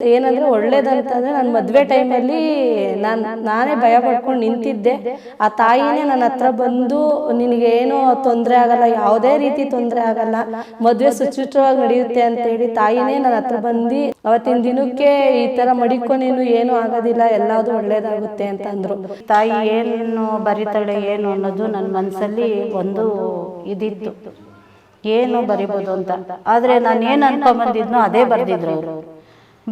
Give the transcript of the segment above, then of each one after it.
ಏನಂದ್ರೆ ಒಳ್ಳೇದಂತಂದ್ರೆ ನನ್ನ ಮದುವೆ ಟೈಮಲ್ಲಿ ನಾನು, ನಾನೇ ಭಯ ಪಡ್ಕೊಂಡು ನಿಂತಿದ್ದೆ. ಆ ತಾಯಿನೇ ನನ್ನ ಹತ್ರ ಬಂದು ನಿನಗೆ ಏನೋ ತೊಂದರೆ ಆಗಲ್ಲ, ಯಾವುದೇ ರೀತಿ ತೊಂದರೆ ಆಗಲ್ಲ, ಮದುವೆ ಸುಚಿತ್ರವಾಗಿ ನಡೆಯುತ್ತೆ ಅಂತ ಹೇಳಿ ತಾಯಿನೇ ನನ್ನ ಹತ್ರ ಬಂದು ಅವತ್ತಿನ ದಿನಕ್ಕೆ ಈ ತರ ಮಡಿಕೊಂಡೇನು ಏನು ಆಗೋದಿಲ್ಲ ಎಲ್ಲದೂ ಒಳ್ಳೇದಾಗುತ್ತೆ ಅಂತ ಅಂದ್ರು. ತಾಯಿ ಏನು ಬರಿತಾಳೆ ಏನು ಅನ್ನೋದು ನನ್ನ ಮನಸ್ಸಲ್ಲಿ ಒಂದು ಇದಿತ್ತು. ಏನು ಬರಿಬೋದು ಅಂತ. ಆದ್ರೆ ನಾನು ಏನು ಅನ್ಕೊಂಬಂದಿದ್ನೋ, ಅದೇ ಬರ್ದಿದ್ರು ಅವರು.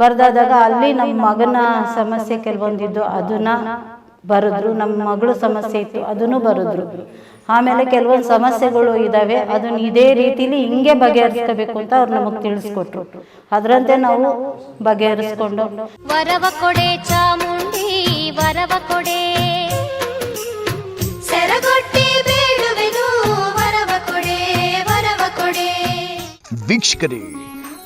ಬರ್ದಾದಾಗ ಅಲ್ಲಿ ನಮ್ಮ ಮಗನ ಸಮಸ್ಯೆ ಕೆಲವೊಂದಿದ್ದು ಅದನ್ನ ಬರೆದ್ರು ನಮ್ಮ ಮಗಳು ಸಮಸ್ಯೆ ಇತ್ತು ಅದನ್ನು ಬರೆದ್ರು. ಆಮೇಲೆ ಕೆಲವೊಂದು ಸಮಸ್ಯೆಗಳು ಇದ್ದಾವೆ ಅದನ್ನ ಇದೇ ರೀತಿಲಿ ಹಿಂಗೆ ಬಗೆಹರಿಸ್ಕೋಬೇಕು ಅಂತ ಅವ್ರು ನಮಗೆ ತಿಳಿಸ್ಕೊಟ್ರು. ಅದರಂತೆ ನಾವು ಬಗೆಹರಿಸ್ಕೊಂಡು. ವರವ ಕೊಡೆ ಚಾಮುಂಡಿ ವರವ ಕೊಡೆ. ಸೆರಗೊಟ್ಟಿ ಬೇಡುವೆನು ವರವ ಕೊಡೆ ವರವ ಕೊಡೆ. ವೀಕ್ಷಕರೇ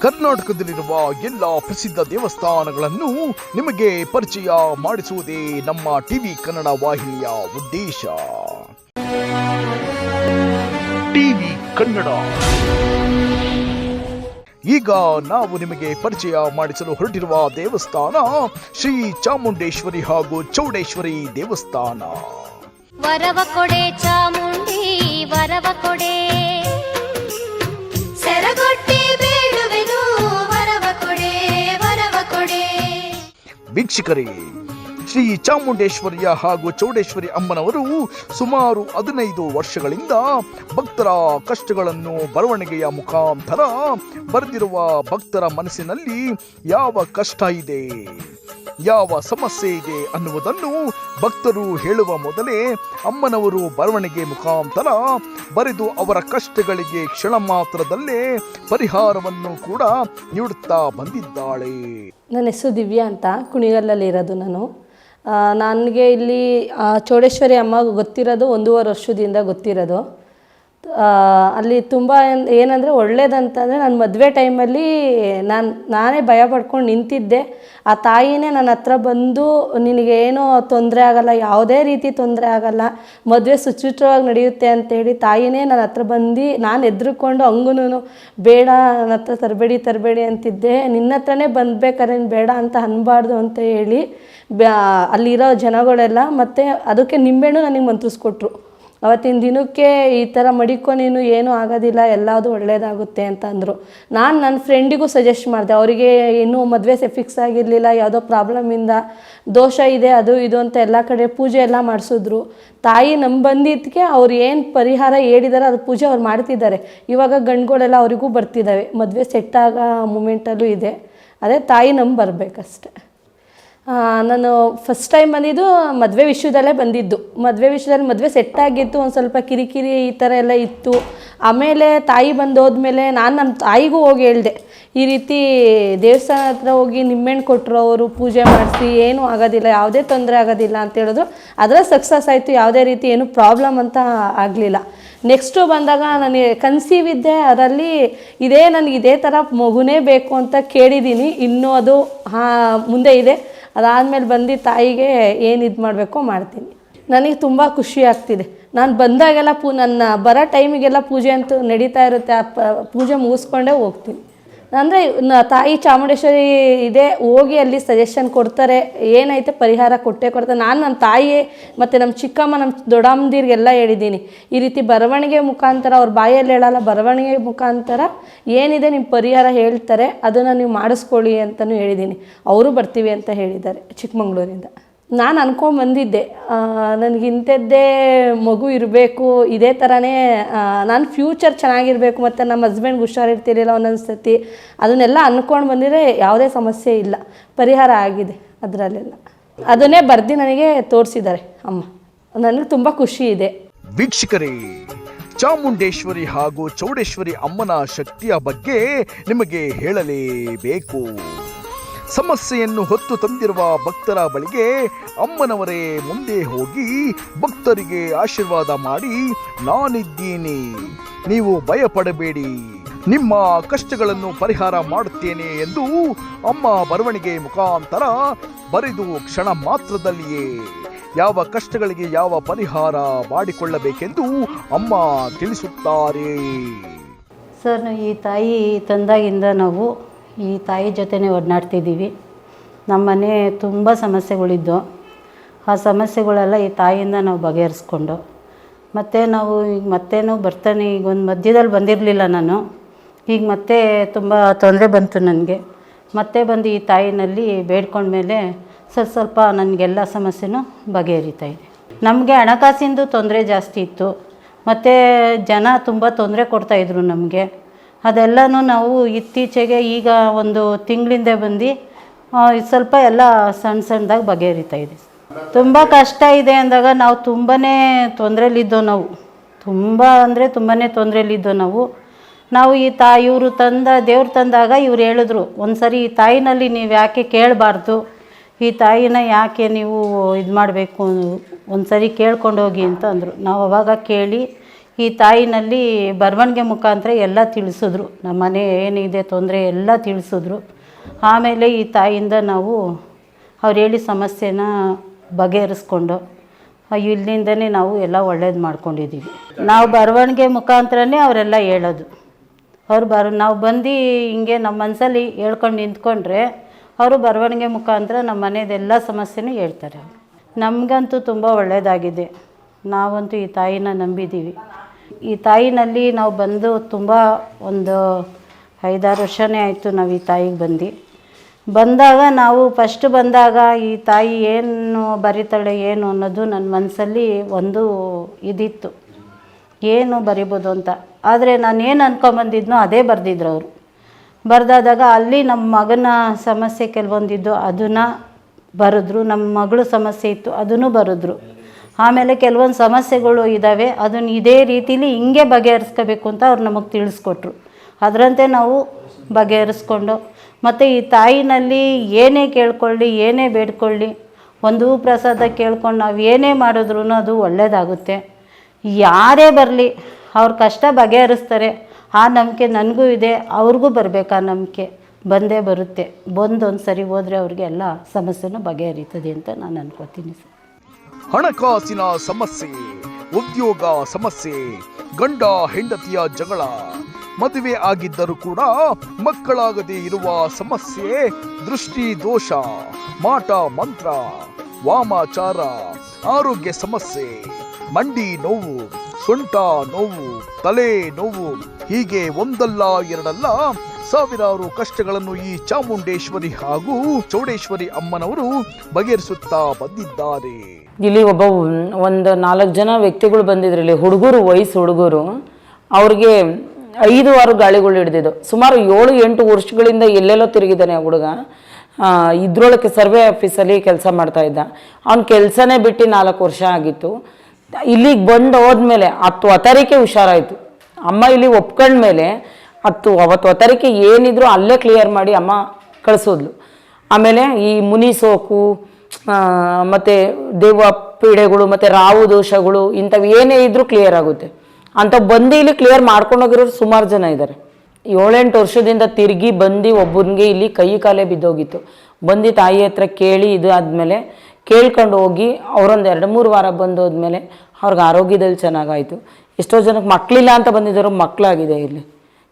ಕರ್ನಾಟಕದಲ್ಲಿರುವ ಎಲ್ಲ ಪ್ರಸಿದ್ಧ ದೇವಸ್ಥಾನಗಳನ್ನು ನಿಮಗೆ ಪರಿಚಯ ಮಾಡಿಸುವುದೇ ನಮ್ಮ ಟಿವಿ ಕನ್ನಡ ವಾಹಿನಿಯ ಉದ್ದೇಶ. ಟಿವಿ ಕನ್ನಡ. ಈಗ ನಾವು ನಿಮಗೆ ಪರಿಚಯ ಮಾಡಿಸಲು ಹೊರಟಿರುವ ದೇವಸ್ಥಾನ ಶ್ರೀ ಚಾಮುಂಡೇಶ್ವರಿ ಹಾಗೂ ಚೌಡೇಶ್ವರಿ ದೇವಸ್ಥಾನ. ವರವ ಕೊಡೆ ಚಾಮುಂಡಿ ವೀಕ್ಷಕರೇ, ಶ್ರೀ ಚಾಮುಂಡೇಶ್ವರಿಯ ಹಾಗೂ ಚೌಡೇಶ್ವರಿ ಅಮ್ಮನವರು ಸುಮಾರು ಹದಿನೈದು ವರ್ಷಗಳಿಂದ ಭಕ್ತರ ಕಷ್ಟಗಳನ್ನು ಬರವಣಿಗೆಯ ಮುಖಾಂತರ ಬರೆದಿರುವ ಭಕ್ತರ ಮನಸ್ಸಿನಲ್ಲಿ ಯಾವ ಕಷ್ಟ ಇದೆ? ಯಾವ ಸಮಸ್ಯೆ ಇದೆ ಅನ್ನುವುದನ್ನು ಭಕ್ತರು ಹೇಳುವ ಮೊದಲೇ ಅಮ್ಮನವರು ಬರವಣಿಗೆ ಮುಖಾಂತರ ಬರೆದು ಅವರ ಕಷ್ಟಗಳಿಗೆ ಕ್ಷಣ ಮಾತ್ರದಲ್ಲೇ ಪರಿಹಾರವನ್ನು ಕೂಡ ನೀಡುತ್ತಾ ಬಂದಿದ್ದಾಳೆ. ನನ್ನ ಹೆಸರು ದಿವ್ಯಾ ಅಂತ, ಕುಣಿಗಲ್ಲಲ್ಲಿ ಇರೋದು ನಾನು. ನನಗೆ ಇಲ್ಲಿ ಚೌಡೇಶ್ವರಿ ಅಮ್ಮ ಗೊತ್ತಿರೋದು ಒಂದೂವರೆ ವರ್ಷದಿಂದ ಗೊತ್ತಿರೋದು. ಅಲ್ಲಿ ತುಂಬ ಏನಂದರೆ ಒಳ್ಳೇದಂತಂದರೆ ನನ್ನ ಮದುವೆ ಟೈಮಲ್ಲಿ ನಾನು, ನಾನೇ ಭಯ ಪಡ್ಕೊಂಡು ನಿಂತಿದ್ದೆ. ಆ ತಾಯಿನೇ ನನ್ನ ಹತ್ರ ಬಂದು ನಿನಗೆ ತೊಂದರೆ ಆಗಲ್ಲ, ಯಾವುದೇ ರೀತಿ ತೊಂದರೆ ಆಗಲ್ಲ, ಮದುವೆ ಸುಚಿತ್ರವಾಗಿ ನಡೆಯುತ್ತೆ ಅಂತೇಳಿ ತಾಯಿನೇ ನನ್ನ ಹತ್ರ ಬಂದು ನಾನು ಎದ್ರುಕೊಂಡು ಹಂಗೂ ಬೇಡ ನನ್ನ ಹತ್ರ ತರಬೇಡಿ ತರಬೇಡಿ ಅಂತಿದ್ದೆ. ನಿನ್ನ ಹತ್ರನೇ ಬಂದ್ಬೇಕಾದ್ರೆ ನೀನು ಬೇಡ ಅಂತ ಅನ್ಬಾರ್ದು ಅಂತ ಹೇಳಿ ಬ್ಯಾ, ಅಲ್ಲಿರೋ ಜನಗಳೆಲ್ಲ ಮತ್ತು ಅದಕ್ಕೆ ನಿಂಬೆಣ್ಣು ನನಗೆ ಮಂತ್ರಿಸ್ಕೊಟ್ರು. ಅವತ್ತಿನ ದಿನಕ್ಕೆ ಈ ಥರ ಮಡಿಕೊ ನೀನು ಏನೂ ಆಗೋದಿಲ್ಲ ಎಲ್ಲದು ಒಳ್ಳೇದಾಗುತ್ತೆ ಅಂತ ಅಂದರು. ನಾನು ನನ್ನ ಫ್ರೆಂಡಿಗೂ ಸಜೆಸ್ಟ್ ಮಾಡಿದೆ ಅವರಿಗೆ ಇನ್ನೂ ಮದುವೆ ಸೆ ಫಿಕ್ಸ್ ಆಗಿರಲಿಲ್ಲ ಯಾವುದೋ ಪ್ರಾಬ್ಲಮಿಂದ ದೋಷ ಇದೆ ಅದು ಇದು ಅಂತ ಎಲ್ಲ ಕಡೆ ಪೂಜೆ ಎಲ್ಲ ಮಾಡಿಸಿದ್ರು. ತಾಯಿ ನಮ್ಮ ಬಂದಿದ್ದಕ್ಕೆ ಅವ್ರು ಏನು ಪರಿಹಾರ ಹೇಳಿದಾರೆ ಅದು ಪೂಜೆ ಅವ್ರು ಮಾಡ್ತಿದ್ದಾರೆ. ಇವಾಗ ಗಂಡುಗಳೆಲ್ಲ ಅವರಿಗೂ ಬರ್ತಿದ್ದಾವೆ ಮದುವೆ ಸೆಟ್ ಆಗೋ ಮೂಮೆಂಟಲ್ಲೂ ಇದೆ. ಅದೇ ತಾಯಿ ನಮ್ಮ ಬರಬೇಕಷ್ಟೆ. ಆ, ನಾನು ಫಸ್ಟ್ ಟೈಮ್ ಬಂದಿದ್ದು ಮದುವೆ ವಿಷಯದಲ್ಲೇ ಬಂದಿದ್ದು. ಮದುವೆ ವಿಷಯದಲ್ಲಿ ಮದುವೆ ಸೆಟ್ ಆಗಿತ್ತು, ಒಂದು ಸ್ವಲ್ಪ ಕಿರಿಕಿರಿ ಈ ಥರ ಎಲ್ಲ ಇತ್ತು. ಆಮೇಲೆ ತಾಯಿ ಬಂದು ಹೋದ್ಮೇಲೆ ನಾನು ನಮ್ಮ ತಾಯಿಗೂ ಹೋಗಿ ಹೇಳಿದೆ, ಈ ರೀತಿ ದೇವಸ್ಥಾನ ಹತ್ರ ಹೋಗಿ ನಿಮ್ಮೆಣ್ಣು ಕೊಟ್ಟರು ಅವರು, ಪೂಜೆ ಮಾಡಿಸಿ, ಏನೂ ಆಗೋದಿಲ್ಲ, ಯಾವುದೇ ತೊಂದರೆ ಆಗೋದಿಲ್ಲ ಅಂತ ಹೇಳಿದ್ರು. ಅದರ ಸಕ್ಸಸ್ ಆಯಿತು, ಯಾವುದೇ ರೀತಿ ಏನು ಪ್ರಾಬ್ಲಮ್ ಅಂತ ಆಗಲಿಲ್ಲ. ನೆಕ್ಸ್ಟು ಬಂದಾಗ ನನಗೆ ಕನ್ಸೀವ್ ಇದ್ದೆ, ಅದರಲ್ಲಿ ಇದೇ ನನಗೆ ಇದೇ ಥರ ಮಗುನೇ ಬೇಕು ಅಂತ ಕೇಳಿದ್ದೀನಿ. ಇನ್ನೂ ಅದು, ಹಾಂ, ಮುಂದೆ ಇದೆ. ಅದಾದಮೇಲೆ ಬಂದು ತಾಯಿಗೆ ಏನು ಇದು ಮಾಡಬೇಕೋ ಮಾಡ್ತೀನಿ. ನನಗೆ ತುಂಬ ಖುಷಿ ಆಗ್ತಿದೆ. ನಾನು ಬಂದಾಗೆಲ್ಲ ಪೂ ನನ್ನ ಬರೋ ಟೈಮಿಗೆಲ್ಲ ಪೂಜೆ ಅಂತೂ ನಡೀತಾ ಇರುತ್ತೆ. ಆ ಪೂಜೆ ಮುಗಿಸ್ಕೊಂಡೇ ಹೋಗ್ತೀನಿ. ಅಂದರೆ ತಾಯಿ ಚಾಮುಂಡೇಶ್ವರಿ ಇದೆ, ಹೋಗಿ ಅಲ್ಲಿ ಸಜೆಷನ್ ಕೊಡ್ತಾರೆ, ಏನೈತೆ ಪರಿಹಾರ ಕೊಟ್ಟೆ ಕೊಡ್ತಾರೆ. ನಾನು ನನ್ನ ತಾಯಿ ಮತ್ತು ನಮ್ಮ ಚಿಕ್ಕಮ್ಮ ನಮ್ಮ ದೊಡ್ಡಮ್ಮದಿರಿಗೆಲ್ಲ ಹೇಳಿದ್ದೀನಿ, ಈ ರೀತಿ ಬರವಣಿಗೆ ಮುಖಾಂತರ, ಅವ್ರ ಬಾಯಲ್ಲಿ ಹೇಳಲ್ಲ, ಬರವಣಿಗೆ ಮುಖಾಂತರ ಏನಿದೆ ನಿಮ್ಮ ಪರಿಹಾರ ಹೇಳ್ತಾರೆ, ಅದನ್ನು ನೀವು ಮಾಡಿಸ್ಕೊಳ್ಳಿ ಅಂತಲೂ ಹೇಳಿದ್ದೀನಿ. ಅವರು ಬರ್ತೀವಿ ಅಂತ ಹೇಳಿದ್ದಾರೆ ಚಿಕ್ಕಮಂಗ್ಳೂರಿಂದ. ನಾನು ಅನ್ಕೊಂಡ್ ಬಂದಿದ್ದೆ ನನಗೆ ಇಂಥದ್ದೇ ಮಗು ಇರಬೇಕು, ಇದೇ ಥರನೇ ನಾನು ಫ್ಯೂಚರ್ ಚೆನ್ನಾಗಿರಬೇಕು ಮತ್ತು ನಮ್ಮ ಹಸ್ಬೆಂಡ್ಗೆ ಹುಷಾರಿರ್ತಿರಲಿಲ್ಲ ಒಂದೊಂದು ಸತಿ ಅದನ್ನೆಲ್ಲ ಅಂದ್ಕೊಂಡು ಬಂದಿದ್ರೆ ಯಾವುದೇ ಸಮಸ್ಯೆ ಇಲ್ಲ, ಪರಿಹಾರ ಆಗಿದೆ ಅದರಲ್ಲೆಲ್ಲ. ಅದನ್ನೇ ಬರ್ದು ನನಗೆ ತೋರಿಸಿದ್ದಾರೆ ಅಮ್ಮ. ನನಗೆ ತುಂಬ ಖುಷಿ ಇದೆ. ವೀಕ್ಷಕರೇ, ಚಾಮುಂಡೇಶ್ವರಿ ಹಾಗೂ ಚೌಡೇಶ್ವರಿ ಅಮ್ಮನ ಶಕ್ತಿಯ ಬಗ್ಗೆ ನಿಮಗೆ ಹೇಳಲೇಬೇಕು. ಸಮಸ್ಯೆಯನ್ನು ಹೊತ್ತು ತಂದಿರುವ ಭಕ್ತರ ಬಳಿಗೆ ಅಮ್ಮನವರೇ ಮುಂದೆ ಹೋಗಿ ಭಕ್ತರಿಗೆ ಆಶೀರ್ವಾದ ಮಾಡಿ, ನಾನಿದ್ದೀನಿ, ನೀವು ಭಯಪಡಬೇಡಿ, ನಿಮ್ಮ ಕಷ್ಟಗಳನ್ನು ಪರಿಹಾರ ಮಾಡುತ್ತೇನೆ ಎಂದು ಅಮ್ಮ ಬರವಣಿಗೆ ಮುಖಾಂತರ ಬರೆದು ಕ್ಷಣ ಮಾತ್ರದಲ್ಲಿಯೇ ಯಾವ ಕಷ್ಟಗಳಿಗೆ ಯಾವ ಪರಿಹಾರ ಮಾಡಿಕೊಳ್ಳಬೇಕೆಂದು ಅಮ್ಮ ತಿಳಿಸುತ್ತಾರೆ. ಸರ್ ಈ ತಾಯಿ ತಂದಾಗಿಂದ ನಾವು ಈ ತಾಯಿ ಜೊತೆನೇ ಒಡನಾಡ್ತಿದ್ದೀವಿ ನಮ್ಮ ಮನೆ ತುಂಬ ಸಮಸ್ಯೆಗಳಿದ್ದು ಆ ಸಮಸ್ಯೆಗಳೆಲ್ಲ ಈ ತಾಯಿಯಿಂದ ನಾವು ಬಗೆಹರಿಸ್ಕೊಂಡು, ಮತ್ತು ನಾವು ಈಗ ಮತ್ತೇನು ಬರ್ತಾನೆ, ಈಗ ಒಂದು ಮಧ್ಯದಲ್ಲಿ ಬಂದಿರಲಿಲ್ಲ ನಾನು. ಈಗ ಮತ್ತೆ ತುಂಬ ತೊಂದರೆ ಬಂತು ನನಗೆ. ಮತ್ತೆ ಬಂದು ಈ ತಾಯಿನಲ್ಲಿ ಬೇಡ್ಕೊಂಡ್ಮೇಲೆ ಸ್ವಲ್ಪ ಸ್ವಲ್ಪ ನನಗೆಲ್ಲ ಸಮಸ್ಯೆನೂ ಬಗೆಹರಿತಾ ಇದೆ. ನಮಗೆ ಹಣಕಾಸಿಂದು ತೊಂದರೆ ಜಾಸ್ತಿ ಇತ್ತು. ಮತ್ತು ಜನ ತುಂಬ ತೊಂದರೆ ಕೊಡ್ತಾಯಿದ್ರು ನಮಗೆ. ಅದೆಲ್ಲನೂ ನಾವು ಇತ್ತೀಚೆಗೆ ಈಗ ಒಂದು ತಿಂಗಳಿಂದ ಬಂದು ಸ್ವಲ್ಪ ಎಲ್ಲ ಸಣ್ಣ ಸಣ್ಣದಾಗಿ ಬಗೆಹರಿತಾ ಇದೆ. ತುಂಬ ಕಷ್ಟ ಇದೆ ಅಂದಾಗ ನಾವು ತುಂಬಾ ತೊಂದರೆಯಲ್ಲಿದ್ದೋ ನಾವು, ತುಂಬ ಅಂದರೆ ತುಂಬಾ ತೊಂದರೆಯಲ್ಲಿದ್ದೋ ನಾವು ನಾವು ಈ ತಾ ಇವರು ತಂದ, ದೇವ್ರು ತಂದಾಗ ಇವ್ರು ಹೇಳಿದ್ರು ಒಂದು ಸರಿ ಈ ತಾಯಿನಲ್ಲಿ ನೀವು ಯಾಕೆ ಕೇಳಬಾರ್ದು, ಈ ತಾಯಿನ ಯಾಕೆ ನೀವು ಇದು ಮಾಡಬೇಕು ಒಂದು ಸರಿ ಕೇಳ್ಕೊಂಡು ಹೋಗಿ ಅಂತ ಅಂದರು. ನಾವು ಅವಾಗ ಕೇಳಿ ಈ ತಾಯಿನಲ್ಲಿ ಬರವಣಿಗೆ ಮುಖಾಂತರ ಎಲ್ಲ ತಿಳಿಸಿದ್ರು. ನಮ್ಮ ಮನೆ ಏನಿದೆ ತೊಂದರೆ ಎಲ್ಲ ತಿಳಿಸಿದ್ರು. ಆಮೇಲೆ ಈ ತಾಯಿಯಿಂದ ನಾವು ಅವ್ರು ಹೇಳಿ ಸಮಸ್ಯೆನ ಬಗೆಹರಿಸ್ಕೊಂಡು ಇಲ್ಲಿಂದನೇ ನಾವು ಎಲ್ಲ ಒಳ್ಳೇದು ಮಾಡ್ಕೊಂಡಿದ್ದೀವಿ ನಾವು ಬರವಣಿಗೆ ಮುಖಾಂತರನೇ ಅವರೆಲ್ಲ ಹೇಳೋದು. ಅವ್ರು ಬರ, ನಾವು ಬಂದು ಹಿಂಗೆ ನಮ್ಮ ಮನಸ್ಸಲ್ಲಿ ಹೇಳ್ಕೊಂಡು ನಿಂತ್ಕೊಂಡ್ರೆ ಅವರು ಬರವಣಿಗೆ ಮುಖಾಂತರ ನಮ್ಮ ಮನೆಯದೆಲ್ಲ ಸಮಸ್ಯೆನೂ ಹೇಳ್ತಾರೆ. ನಮಗಂತೂ ತುಂಬ ಒಳ್ಳೆಯದಾಗಿದೆ ನಾವಂತೂ ಈ ತಾಯಿನ ನಂಬಿದ್ದೀವಿ ಈ ತಾಯಿನಲ್ಲಿ ನಾವು ಬಂದು ತುಂಬ ಒಂದು ಐದಾರು ವರ್ಷನೇ ಆಯಿತು ನಾವು ಈ ತಾಯಿಗೆ ಬಂದು. ಬಂದಾಗ ನಾವು ಫಸ್ಟ್ ಬಂದಾಗ ಈ ತಾಯಿ ಏನು ಬರಿತಾಳೆ ಏನು ಅನ್ನೋದು ನನ್ನ ಮನಸ್ಸಲ್ಲಿ ಒಂದು ಇದಿತ್ತು. ಏನು ಬರಿಬೋದು ಅಂತ. ಆದರೆ ನಾನು ಏನು ಅಂದ್ಕೊಂಬಂದಿದ್ನೋ ಅದೇ ಬರೆದಿದ್ರು ಅವರು. ಬರೆದಾದಾಗ ಅಲ್ಲಿ ನಮ್ಮ ಮಗನ ಸಮಸ್ಯೆ ಕೆಲವೊಂದಿದ್ದು ಅದನ್ನು ಬರೆದ್ರು, ನಮ್ಮ ಮಗಳು ಸಮಸ್ಯೆ ಇತ್ತು ಅದನ್ನು ಬರೆದ್ರು. ಆಮೇಲೆ ಕೆಲವೊಂದು ಸಮಸ್ಯೆಗಳು ಇದ್ದಾವೆ ಅದನ್ನು ಇದೇ ರೀತಿಲಿ ಹಿಂಗೆ ಬಗೆಹರಿಸ್ಕೋಬೇಕು ಅಂತ ಅವ್ರು ನಮಗೆ ತಿಳಿಸ್ಕೊಟ್ರು. ಅದರಂತೆ ನಾವು ಬಗೆಹರಿಸ್ಕೊಂಡು, ಮತ್ತು ಈ ತಾಯಿನಲ್ಲಿ ಏನೇ ಕೇಳ್ಕೊಳ್ಳಿ, ಏನೇ ಬೇಡ್ಕೊಳ್ಳಿ, ಒಂದು ಪ್ರಸಾದ ಕೇಳ್ಕೊಂಡು ನಾವು ಏನೇ ಮಾಡಿದ್ರೂ ಅದು ಒಳ್ಳೆಯದಾಗುತ್ತೆ ಯಾರೇ ಬರಲಿ, ಅವ್ರ ಕಷ್ಟ ಬಗೆಹರಿಸ್ತಾರೆ, ಆ ನಂಬಿಕೆ ನನಗೂ ಇದೆ, ಅವ್ರಿಗೂ ಬರಬೇಕಾ ನಂಬಿಕೆ. ಬಂದೇ ಬರುತ್ತೆ. ಬಂದು ಒಂದು ಸರಿ ಹೋದರೆ ಅವ್ರಿಗೆ ಎಲ್ಲ ಸಮಸ್ಯೆನೂ ಬಗೆಹರಿತದೆ ಅಂತ ನಾನು ಅನ್ಕೋತೀನಿ ಸರ್. ಹಣಕಾಸಿನ ಸಮಸ್ಯೆ, ಉದ್ಯೋಗ ಸಮಸ್ಯೆ, ಗಂಡ ಹೆಂಡತಿಯ ಜಗಳ, ಮದುವೆ ಆಗಿದ್ದರೂ ಕೂಡ ಮಕ್ಕಳಾಗದೆ ಇರುವ ಸಮಸ್ಯೆ, ದೃಷ್ಟಿ ದೋಷ, ಮಾಟ ಮಂತ್ರ, ವಾಮಾಚಾರ, ಆರೋಗ್ಯ ಸಮಸ್ಯೆ, ಮಂಡಿ ನೋವು, ಸೊಂಟ ನೋವು, ತಲೆ ನೋವು, ಹೀಗೆ ಒಂದಲ್ಲ ಎರಡಲ್ಲ ಸಾವಿರಾರು ಕಷ್ಟಗಳನ್ನು ಈ ಚಾಮುಂಡೇಶ್ವರಿ ಹಾಗೂ ಚೌಡೇಶ್ವರಿ ಅಮ್ಮನವರು ಬಗೆಹರಿಸುತ್ತಾ ಬಂದಿದ್ದಾರೆ. ಇಲ್ಲಿ ಒಬ್ಬ ಒಂದು ನಾಲ್ಕು ಜನ ವ್ಯಕ್ತಿಗಳು ಬಂದಿದ್ರು ಇಲ್ಲಿ. ಹುಡುಗರು ವಯಸ್ಸು ಹುಡುಗರು. ಅವ್ರಿಗೆ ಐದು ಆರು ಗಾಳಿಗಳು ಹಿಡಿದಿದ್ದು. ಸುಮಾರು ಏಳು ಎಂಟು ವರ್ಷಗಳಿಂದ ಎಲ್ಲೆಲ್ಲೋ ತಿರುಗಿದ್ದಾನೆ ಆ ಹುಡುಗ. ಆ, ಇದ್ರೊಳಗೆ ಸರ್ವೆ ಆಫೀಸಲ್ಲಿ ಕೆಲಸ ಮಾಡ್ತಾ ಇದ್ದ. ಅವ್ನ ಕೆಲಸನೇ ಬಿಟ್ಟು ನಾಲ್ಕು ವರ್ಷ ಆಗಿತ್ತು. ಇಲ್ಲಿಗೆ ಬಂದು ಹೋದ್ಮೇಲೆ ಹತ್ತು ಹತ್ತಾರಿಕೆ ಹುಷಾರಾಯಿತು. ಅಮ್ಮ ಇಲ್ಲಿ ಒಪ್ಕೊಂಡ್ಮೇಲೆ ಹತ್ತು, ಅವತ್ತು ಅತರಿಕೆ ಏನಿದ್ರು ಅಲ್ಲೇ ಕ್ಲಿಯರ್ ಮಾಡಿ ಅಮ್ಮ ಕಳಿಸೋದ್ಲು. ಆಮೇಲೆ ಈ ಮುನಿ ಸೋಕು ಮತ್ತು ದೇವ ಪೀಡೆಗಳು, ಮತ್ತು ರಾವು ದೋಷಗಳು ಇಂಥವು ಏನೇ ಇದ್ರೂ ಕ್ಲಿಯರ್ ಆಗುತ್ತೆ. ಅಂತ ಬಂದು ಇಲ್ಲಿ ಕ್ಲಿಯರ್ ಮಾಡ್ಕೊಂಡೋಗಿರೋರು ಸುಮಾರು ಜನ ಇದ್ದಾರೆ ಏಳೆಂಟು ವರ್ಷದಿಂದ ತಿರುಗಿ ಬಂದು ಒಬ್ಬನಿಗೆ ಇಲ್ಲಿ ಕೈ ಕಾಲೇ ಬಿದ್ದೋಗಿತ್ತು. ಬಂದು ತಾಯಿ ಹತ್ರ ಕೇಳಿ ಇದು ಆದಮೇಲೆ ಕೇಳ್ಕೊಂಡು ಹೋಗಿ ಅವರೊಂದು ಎರಡು, ಮೂರು ವಾರ ಬಂದು ಹೋದ್ಮೇಲೆ ಅವ್ರಿಗೆ ಆರೋಗ್ಯದಲ್ಲಿ ಚೆನ್ನಾಗಾಯಿತು. ಎಷ್ಟೋ ಜನಕ್ಕೆ ಮಕ್ಕಳಿಲ್ಲ ಅಂತ ಬಂದಿದ್ದಾರೋ ಮಕ್ಕಳಾಗಿದೆ ಇಲ್ಲಿ.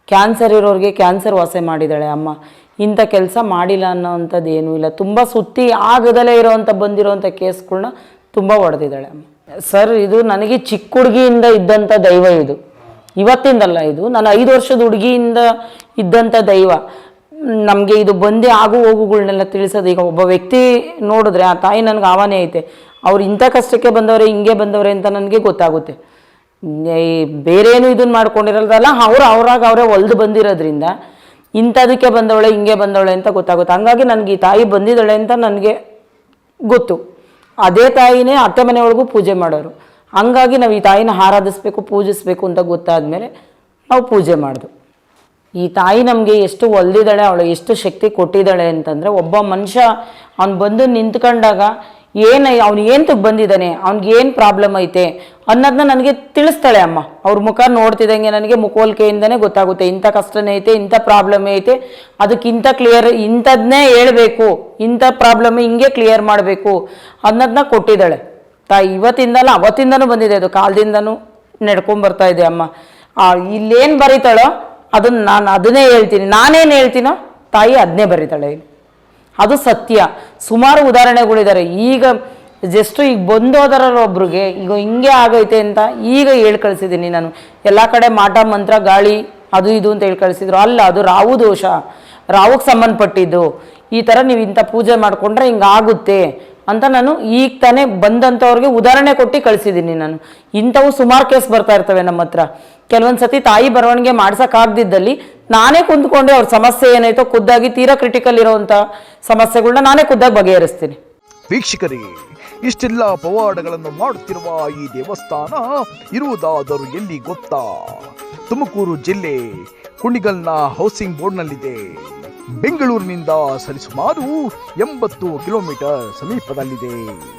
ಕ್ಯಾನ್ಸರ್ ಇರೋರಿಗೆ ಕ್ಯಾನ್ಸರ್ ವಾಸೆ ಮಾಡಿದ್ದಾಳೆ ಅಮ್ಮ. ಇಂಥ ಕೆಲಸ ಮಾಡಿಲ್ಲ ಅನ್ನೋವಂಥದ್ದು ಏನೂ ಇಲ್ಲ. ತುಂಬ ಸುತ್ತಿ ಆಗದಲ್ಲೇ ಇರೋವಂಥ ಬಂದಿರೋವಂಥ ಕೇಸ್ಗಳನ್ನ ತುಂಬ ಹೊಡೆದಿದ್ದಾಳೆ ಅಮ್ಮ. ಸರ್, ಇದು ನನಗೆ ಚಿಕ್ಕ ಹುಡುಗಿಯಿಂದ ಇದ್ದಂಥ ದೈವ ಇದು. ಇವತ್ತಿಂದಲ್ಲ ಇದು. ನಾನು ಐದು ವರ್ಷದ ಹುಡುಗಿಯಿಂದ ಇದ್ದಂಥ ದೈವ. ನಮಗೆ ಇದು ಬಂದೇ ಆಗು ಹೋಗುಗಳನ್ನೆಲ್ಲ ತಿಳಿಸೋದು. ಈಗ ಒಬ್ಬ ವ್ಯಕ್ತಿ ನೋಡಿದ್ರೆ ಆ ತಾಯಿ ನನಗೆ ಆವಾನೆ ಐತೆ. ಅವ್ರು ಇಂಥ ಕಷ್ಟಕ್ಕೆ ಬಂದವರೇ, ಹಿಂಗೆ ಬಂದವರೇ ಅಂತ ನನಗೆ ಗೊತ್ತಾಗುತ್ತೆ. ಬೇರೇನು ಇದನ್ನು ಮಾಡ್ಕೊಂಡಿರಲ್ದಲ್ಲ, ಅವ್ರು ಅವ್ರಾಗ ಅವರೇ ಒಲ್ದು ಬಂದಿರೋದ್ರಿಂದ ಇಂಥದಕ್ಕೆ ಬಂದವಳೆ, ಹಿಂಗೆ ಬಂದವಳೆ ಅಂತ ಗೊತ್ತಾಗುತ್ತೆ. ಹಂಗಾಗಿ ನನಗೆ ಈ ತಾಯಿ ಬಂದಿದ್ದಾಳೆ ಅಂತ ನನಗೆ ಗೊತ್ತು. ಅದೇ ತಾಯಿನೇ ಅತ್ತೆ ಮನೆಯೊಳಗೂ ಪೂಜೆ ಮಾಡೋರು. ಹಂಗಾಗಿ ನಾವು ಈ ತಾಯಿನ ಆರಾಧಿಸ್ಬೇಕು, ಪೂಜಿಸ್ಬೇಕು ಅಂತ ಗೊತ್ತಾದ್ಮೇಲೆ ನಾವು ಪೂಜೆ ಮಾಡಿದ್ವು ಈ ತಾಯಿ ನಮಗೆ ಎಷ್ಟು ಒಲ್ದಿದ್ದಾಳೆ, ಅವಳು ಎಷ್ಟು ಶಕ್ತಿ ಕೊಟ್ಟಿದ್ದಾಳೆ ಅಂತಂದರೆ, ಒಬ್ಬ ಮನುಷ್ಯ ಅವ್ನು ಬಂದು ನಿಂತ್ಕೊಂಡಾಗ ಏನು ಅವ್ನು ಏಂತಕ್ಕೆ ಬಂದಿದ್ದಾನೆ, ಅವ್ನಿಗೆ ಏನು ಪ್ರಾಬ್ಲಮ್ ಐತೆ ಅನ್ನೋದನ್ನ ನನಗೆ ತಿಳಿಸ್ತಾಳೆ ಅಮ್ಮ. ಅವ್ರ ಮುಖ ನೋಡ್ತಿದ್ದಂಗೆ ನನಗೆ ಮುಖೋಲ್ಕೆಯಿಂದನೇ ಗೊತ್ತಾಗುತ್ತೆ. ಇಂಥ ಕಷ್ಟನೇ ಐತೆ, ಇಂಥ ಪ್ರಾಬ್ಲಮ್ ಐತೆ. ಅದಕ್ಕಿಂತ ಕ್ಲಿಯರ್ ಇಂಥದ್ನೇ ಹೇಳ್ಬೇಕು. ಇಂಥ ಪ್ರಾಬ್ಲಮ್ ಹಿಂಗೆ ಕ್ಲಿಯರ್ ಮಾಡಬೇಕು ಅನ್ನೋದನ್ನ ಕೊಟ್ಟಿದ್ದಾಳೆ. ತಾಯಿ ಇವತ್ತಿಂದಲ್ಲ, ಅವತ್ತಿಂದನೂ ಬಂದಿದೆ ಅದು. ಕಾಲದಿಂದನೂ ನಡ್ಕೊಂಬರ್ತಾ ಇದೆ ಅಮ್ಮ. ಇಲ್ಲೇನು ಬರೀತಾಳೋ ಅದನ್ನ ನಾನು ಅದನ್ನೇ ಹೇಳ್ತೀನಿ. ನಾನೇನು ಹೇಳ್ತೀನೋ ತಾಯಿ ಅದನ್ನೇ ಬರೀತಾಳೆ ಅದು ಸತ್ಯ. ಸುಮಾರು ಉದಾಹರಣೆಗಳಿದ್ದಾರೆ. ಈಗ ಜಸ್ಟು ಈಗ ಬಂದೋದರ ಒಬ್ರಿಗೆ ಈಗ ಹಿಂಗೆ ಆಗೈತೆ ಅಂತ ಈಗ ಹೇಳಿ ಕಳಿಸಿದ್ದೀನಿ ನಾನು. ಎಲ್ಲ ಕಡೆ ಮಾಟ, ಮಂತ್ರ, ಗಾಳಿ, ಅದು ಇದು ಅಂತ ಹೇಳಿ ಕಳಿಸಿದ್ರು. ಅಲ್ಲ, ಅದು ರಾವು ದೋಷ. ರಾವುಗೆ ಸಂಬಂಧಪಟ್ಟಿದ್ದು. ಈ ಥರ ನೀವು ಇಂಥ ಪೂಜೆ ಮಾಡಿಕೊಂಡ್ರೆ ಹಿಂಗಾಗುತ್ತೆ. ಅಂತ ನಾನು ಈಗ ತಾನೇ ಬಂದಂಥವ್ರಿಗೆ ಉದಾಹರಣೆ ಕೊಟ್ಟು ಕಳಿಸಿದ್ದೀನಿ ನಾನು. ಇಂಥವು ಸುಮಾರು ಕೇಸ್ ಬರ್ತಾ ಇರ್ತವೆ ನಮ್ಮ ಹತ್ರ. ಕೆಲವೊಂದು ಸತಿ ತಾಯಿ ಬರವಣಿಗೆ ಮಾಡ್ಸೋಕ್ಕಾಗ್ದಿದ್ದಲ್ಲಿ ನಾನೇ ಕುಂತ್ಕೊಂಡೆ ಅವ್ರ ಸಮಸ್ಯೆ ಏನಾಯ್ತೋ ಖುದ್ದಾಗಿ ತೀರಾ ಕ್ರಿಟಿಕಲ್ ಇರೋವಂಥ ಸಮಸ್ಯೆಗಳನ್ನ ನಾನೇ ಖುದ್ದಾಗಿ ಬಗೆಹರಿಸ್ತೀನಿ. ವೀಕ್ಷಕರಿಗೆ ಇಷ್ಟೆಲ್ಲ ಪವಾಡಗಳನ್ನು ಮಾಡುತ್ತಿರುವ ಈ ದೇವಸ್ಥಾನ ಇರುವುದಾದರೂ ಎಲ್ಲಿ ಗೊತ್ತಾ? ತುಮಕೂರು ಜಿಲ್ಲೆ ಕುಣಿಗಲ್ನ ಹೌಸಿಂಗ್ ಬೋರ್ಡ್ನಲ್ಲಿದೆ ಬೆಂಗಳೂರಿನಿಂದ ಸರಿಸುಮಾರು ಎಂಬತ್ತು ಕಿಲೋಮೀಟರ್ ಸಮೀಪದಲ್ಲಿದೆ.